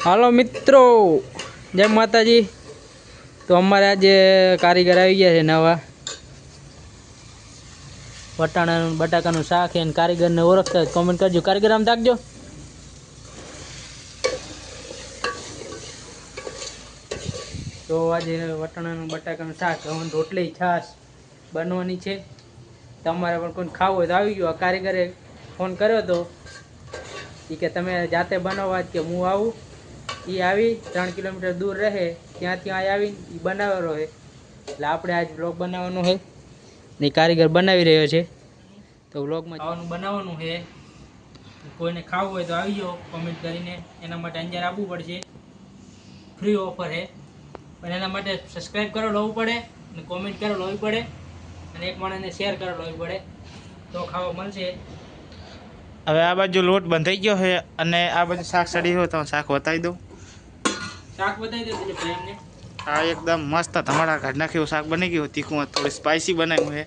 હાલો મિત્રો, જય માતાજી. તો અમારે આજે કારીગર આવી ગયા છે નવા. વટાણાનું બટાકાનું શાક એને કારીગરને ઓળખતા કોમેન્ટ કરજો. કારીગર આમ થાકજો તો આજે વટાણાનું બટાકાનું શાક, હવે રોટલી, છાશ બનવાની છે. તમારે પણ કોઈ ખાવું હોય તો આવી ગયું. આ કારીગરે ફોન કર્યો હતો એ કે તમે જાતે બનાવવા કે હું આવું? એ આવી, ત્રણ કિલોમીટર દૂર રહે ત્યાં ત્યાં આવી એ બનાવેલો છે. એટલે આપણે આજ બ્લોગ બનાવવાનો છે. ને કારીગર બનાવી રહ્યો છે. તો બ્લોગમાં ખાવાનું બનાવવાનું છે. કોઈને ખાવું હોય તો આવી જાઓ કોમેન્ટ કરીને એના માટે અંજાર આવવું પડશે. ફ્રી ઓફર છે. પણ એના માટે સબસ્ક્રાઈબ કરો, લેવું પડે. અને કોમેન્ટ કરો, લેવી પડે. અને એક માણસને શેર કરો, લેવી પડે. તો ખાવા મળશે. હવે આ બાજુ લોટ બંધાઈ ગયો છે અને આ બાજુ શાક સડી હોય તો શાક વતાવી દઉં. શાક બતાવી દો પેલે પ્રેમને આ એકદમ મસ્ત. તમારા કાઢ નાખ્યું શાક બની ગયું? તીખું થોડી સ્પાઇસી બનાવ્યું છે.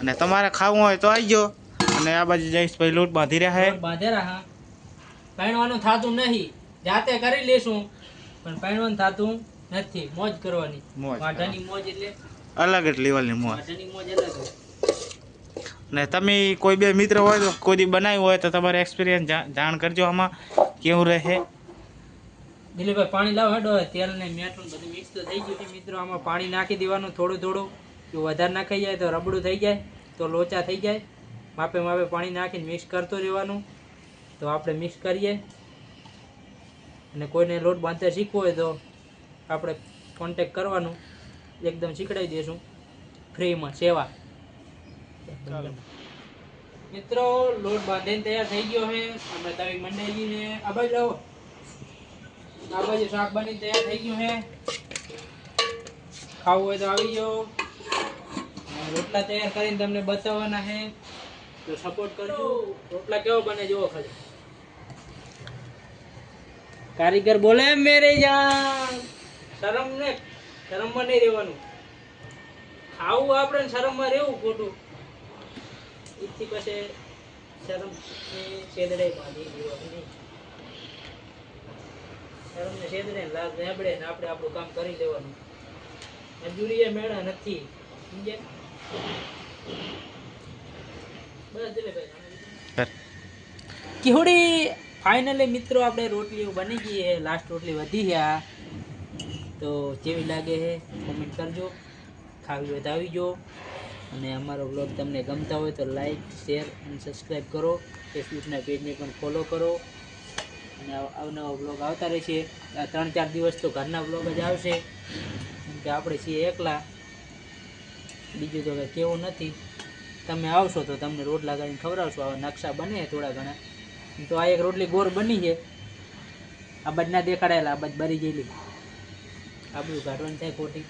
અને તમારે ખાવું હોય તો આવી જાઓ. અને આ બાજુ જયેશભાઈ લોટ બાંધી રહ્યા છે. બાંધેરા રહ્યા પહેણવાનું થતું નહીં. જાતે કરી લેશું. પણ પહેણવાનું થતું નથી. મોજ કરવાની. મોજ વાઢાની મોજ એટલે અલગ જ લેવલની મોજ. વાઢાની મોજ અલગ અને ને તમે કોઈ બે મિત્ર હોય તો કોઈ બનાવ્યું હોય તો તમારે એક્સપિરિયન્સ જાણ કરજો આમાં કેવું રહે દિલીપભાઈ પાણી લાવો હેડો. તેલ ને મેઠું બધું મિક્સ તો થઈ ગયું છે મિત્રો. આમાં પાણી નાખી દેવાનું થોડું થોડું. જો વધારે નાખાઈ જાય તો રબડું થઈ જાય તો લોચા થઈ જાય. માપે માપે પાણી નાખીને મિક્સ કરતો રહેવાનું. તો આપણે મિક્સ કરીએ. અને કોઈને લોટ બાંધતા શીખવો હોય તો આપણે કોન્ટેક કરવાનું. એકદમ શીખડાવી દઈશું ફ્રીમાં સેવા. મિત્રો લોટ બાંધીને તૈયાર થઈ ગયો છે. અને તવી મંડાઈને આ આબાઈ લાવો આ બાજુ શાક બની તૈયાર થઈ ગયું છે. ખાવું હોય તો આવી ગયો. રોટલા તૈયાર કરીને તમને બતાવવાના છે. તો સપોર્ટ કરજો. રોટલા કેવો બને જુઓ ખાલી કારીગર બોલે, મેરે જાન શરમ ને, શરમમાં નહીં રહેવાનું. ખાવું આપણે શરમમાં રહેવું ખોટું. ઈથી પછી શરમ છેદડે બાંધી દેવાનું શરમને છેદરે ને લાગ ને આપણે આપણું કામ કરી લેવાનું. મજૂરી એ મેળા નથી. સમજે બસ દિલીપભાઈ કિહોડી ફાઇનલી મિત્રો આપણે રોટલીઓ બની ગઈ છે. લાસ્ટ રોટલી વધી છે આ. તો કેવી લાગે છે? કોમેન્ટ કરજો. ખાવી હોય તો આવી જો અને અમારો બ્લોગ તમને ગમતા હોય તો લાઈક શેર અને સબસ્ક્રાઈબ કરો. ફેસબુકના પેજને પણ ફોલો કરો. અને અવનવા બ્લોગ આવતા રહેશે. આ ત્રણ ચાર દિવસ તો ઘરના બ્લોગ જ આવશે. કેમ કે આપણે છીએ એકલા. બીજું તો કંઈ કેવું નથી. તમે આવશો તો તમને રોટલા કરીને ખવડાવશો. આવા નકશા બને થોડા ઘણા. તો આ એક રોટલી ગોળ બની છે. આ બધ ના દેખાડાયેલા આ બધ બરી ગયેલી. આ બધું કાઢવાનું થાય ખોટી.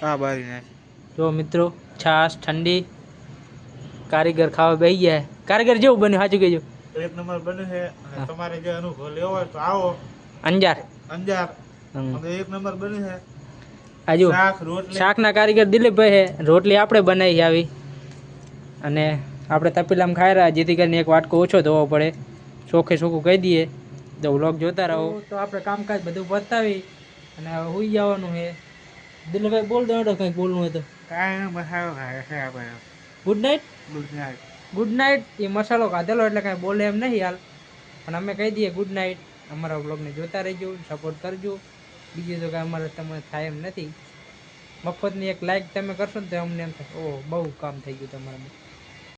હા બારી નાખી. જો મિત્રો છાશ ઠંડી. કારીગર ખાવા બેસી ગયા. કારીગર જેવું બન્યું સાચું કહેજો. એક નંબર બને છે અને તમારે જે અનુભવ લેવો હોય તો આવો. અંજાર. અંજાર. એક નંબર બને છે. આ જો શાક રોટલી. શાકના કારીગર દિલીપભાઈ છે. રોટલી આપણે બનાવી આવી. અને આપણે તપેલામાં ખાઈ રહ્યા જેથી કરીને એક વાટકો ઓછો ધોવો પડે. ચોખ્ખે ચોખ્ખું કહી દઈએ. તો વ્લોગ જોતા રહો. તો આપણે કામકાજ બધું પતાવી અને હોઈ જવાનું છે. દિલીપભાઈ બોલ દો કંઈક બોલવું હોય તો. કાંઈ good night good night good night એ મસાલો ખાધેલો એટલે કાંઈ બોલે એમ નહીં હાલ. પણ અમે કહી દઈએ ગુડ નાઇટ અમારા બ્લોગને જોતા રહેજો સપોર્ટ કરજો. બીજું તો કાંઈ અમારે તમને થાય એમ નથી. મફતની એક લાઇક તમે કરશો ને તો અમને એમ થશે ઓહ, બહુ કામ થઈ ગયું તમારામાં.